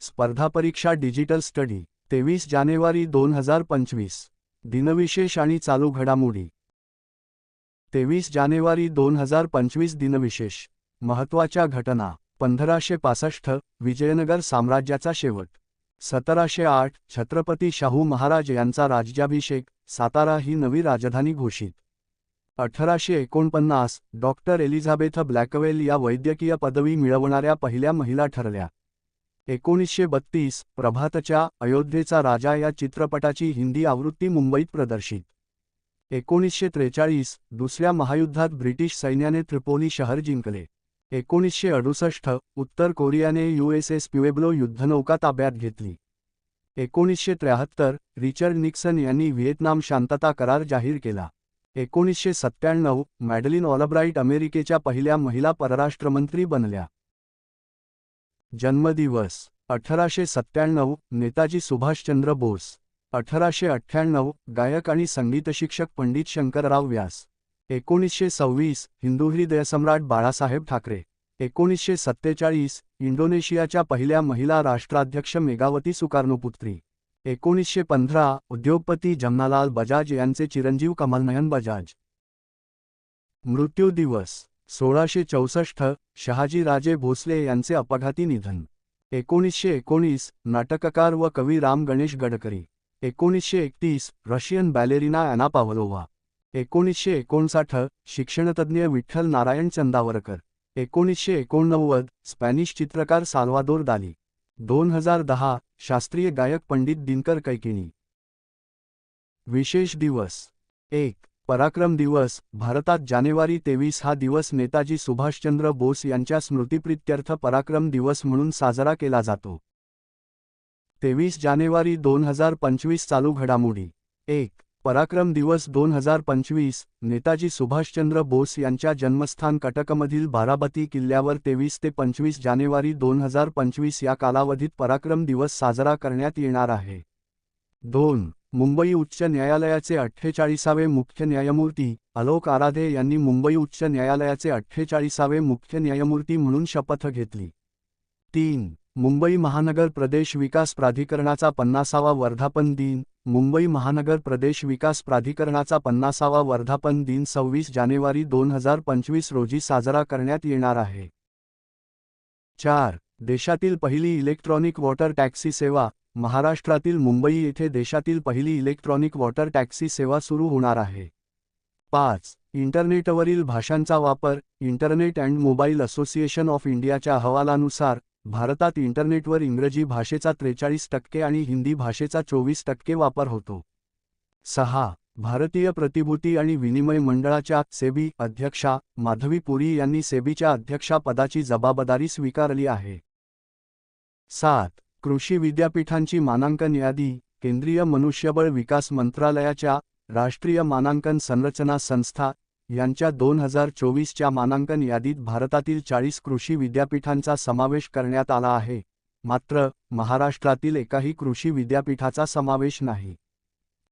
स्पर्धा परीक्षा digital study तेवीस जानेवारी दोन हजार पंचवीस. दिनविशेष आणि चालू घडामोडी. तेवीस जानेवारी दोन हजार पंचवीस दिनविशेष. महत्त्वाच्या घटना पंधराशे पासष्ट विजयनगर साम्राज्याचा शेवट. सतराशे आठ छत्रपती शाहू महाराज यांचा राज्याभिषेक सातारा ही नवी राजधानी घोषित. अठराशे एकोणपन्नास डॉक्टर एलिझाबेथ ब्लॅकवेल या वैद्यकीय पदवी मिळवणाऱ्या पहिल्या महिला ठरल्या. एकोणीसशे बत्तीस प्रभातच्या अयोध्येचा राजा या चित्रपटाची हिंदी आवृत्ती मुंबईत प्रदर्शित. एकोणीसशे त्रेचाळीस दुसऱ्या महायुद्धात ब्रिटिश सैन्याने त्रिपोली शहर जिंकले. एकोणीसशे अडुसष्ट उत्तर कोरियाने यूएसएस प्युएब्लो युद्धनौका ताब्यात घेतली. एकोणीसशे त्र्याहत्तर रिचर्ड निक्सन यांनी व्हिएतनाम शांतता करार जाहीर केला. एकोणीसशे सत्त्याण्णव मॅडलिन ऑलब्राईट अमेरिकेच्या पहिल्या महिला परराष्ट्रमंत्री बनल्या. जन्मदिवस अठराशे सत्त्याण्णव नेताजी सुभाषचंद्र बोस अठराशे अठ्ठ्याण्णव गायक आणि संगीतशिक्षक पंडित शंकरराव व्यास एकोणीसशे सव्वीस हिंदू हृदयसम्राट बाळासाहेब ठाकरे एकोणीसशे सत्तेचाळीस इंडोनेशियाच्या पहिल्या महिला राष्ट्राध्यक्ष मेगावती सुकार्णोपुत्री एकोणीसशे पंधरा उद्योगपती जमनालाल बजाज यांचे चिरंजीव कमलनयन बजाज. मृत्यू दिवस सोळाशे चौसष्ट शहाजीराजे भोसले यांचे अपघाती निधन. एकोणीसशे एकोणीस नाटककार व कवी राम गणेश गडकरी. एकोणीसशे एकतीस रशियन बॅलेरिना ॲना पावलोव्हा एकोणीसशे एकोणसाठ शिक्षणतज्ज्ञ विठ्ठल नारायण चंदावरकर. एकोणीसशे एकोणनव्वद स्पॅनिश चित्रकार साल्वादोर दाली. दोन हजार दहा शास्त्रीय गायक पंडित दिनकर कैकिणी विशेष दिवस. एक पराक्रम दिवस भारतात जानेवारी तेवीस हा दिवस नेताजी सुभाषचंद्र बोस यांच्या स्मृतिप्रित्यर्थ पराक्रम दिवस म्हणून साजरा केला जातो. तेवीस जानेवारी दोन हजार पंचवीस चालू घडामोडी. एक पराक्रम दिवस दोन हजार पंचवीस नेताजी सुभाषचंद्र बोस यांच्या जन्मस्थान कटकमधील बाराबती किल्ल्यावर तेवीस ते पंचवीस जानेवारी दोन हजार पंचवीस या कालावधीत पराक्रम दिवस साजरा करण्यात येणार आहे. दोन मुंबई उच्च न्यायालयाचे अठ्ठेचाळीसावे मुख्य न्यायमूर्ती अलोक आराधे यांनी मुंबई उच्च न्यायालयाचे अठ्ठेचाळीसावे मुख्य न्यायमूर्ती म्हणून शपथ घेतली. तीन. मुंबई महानगर प्रदेश विकास प्राधिकरणाचा पन्नासावा वर्धापन दिन. मुंबई महानगर प्रदेश विकास प्राधिकरणाचा पन्नासावा वर्धापन दिन सव्वीस जानेवारी दोन हजार पंचवीस रोजी साजरा करण्यात येणार आहे. चार. देशातील पहिली इलेक्ट्रॉनिक वॉटर टॅक्सी सेवा महाराष्ट्रातील मुंबई येथे देशातील पहिली इलेक्ट्रॉनिक वॉटर टॅक्सी सेवा सुरू होणार आहे. पाच. इंटरनेटवरील भाषांचा वापर internet and mobile association of इंडियाच्या अहवालानुसार भारतात इंटरनेटवर इंग्रजी भाषेचा त्रेचाळीस टक्के आणि हिंदी भाषेचा चोवीस टक्के वापर होतो. सहा. भारतीय प्रतिभूती आणि विनिमय मंडळाच्या सेबी अध्यक्षा माधवी पुरी यांनी सेबीच्या अध्यक्षापदाची जबाबदारी स्वीकारली आहे. सात. कृषी विद्यापीठांची मानांकन यादी केंद्रीय मनुष्यबळ विकास मंत्रालयाच्या राष्ट्रीय मानांकन संरचना संस्था यांच्या दोन हजार चोवीसच्या मानांकन यादीत भारतातील चाळीस कृषी विद्यापीठांचा समावेश करण्यात आला आहे. मात्र महाराष्ट्रातील एकाही कृषी विद्यापीठाचा समावेश नाही.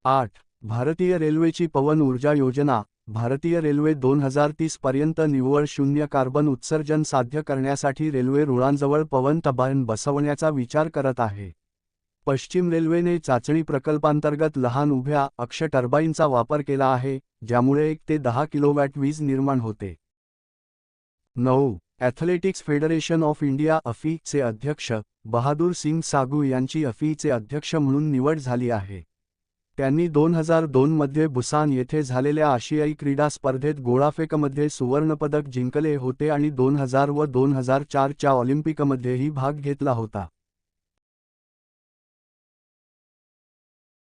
आठ. भारतीय रेल्वेची पवन ऊर्जा योजना भारतीय रेल्वे दोन हजार तीस पर्यंत निव्वळ शून्य कार्बन उत्सर्जन साध्य करण्यासाठी रेल्वे रुळांजवळ पवन टबायन बसवण्याचा विचार करत आहे. पश्चिम रेल्वेने चाचणी प्रकल्पांतर्गत लहान उभ्या अक्ष टर्बाईनचा वापर केला आहे ज्यामुळे एक ते दहा किलोवॅट वीज निर्माण होते. नऊ. ॲथलेटिक्स फेडरेशन ऑफ इंडिया अफीचे अध्यक्ष बहादूर सिंग सागू यांची अफीचे अध्यक्ष म्हणून निवड झाली आहे. त्यांनी दोन हजार दोनमध्ये बुसान येथे झालेल्या आशियाई क्रीडा स्पर्धेत गोळाफेकमध्ये सुवर्णपदक जिंकले होते आणि दोन हजार व दोन हजार चारच्या ऑलिम्पिकमध्येही भाग घेतला होता.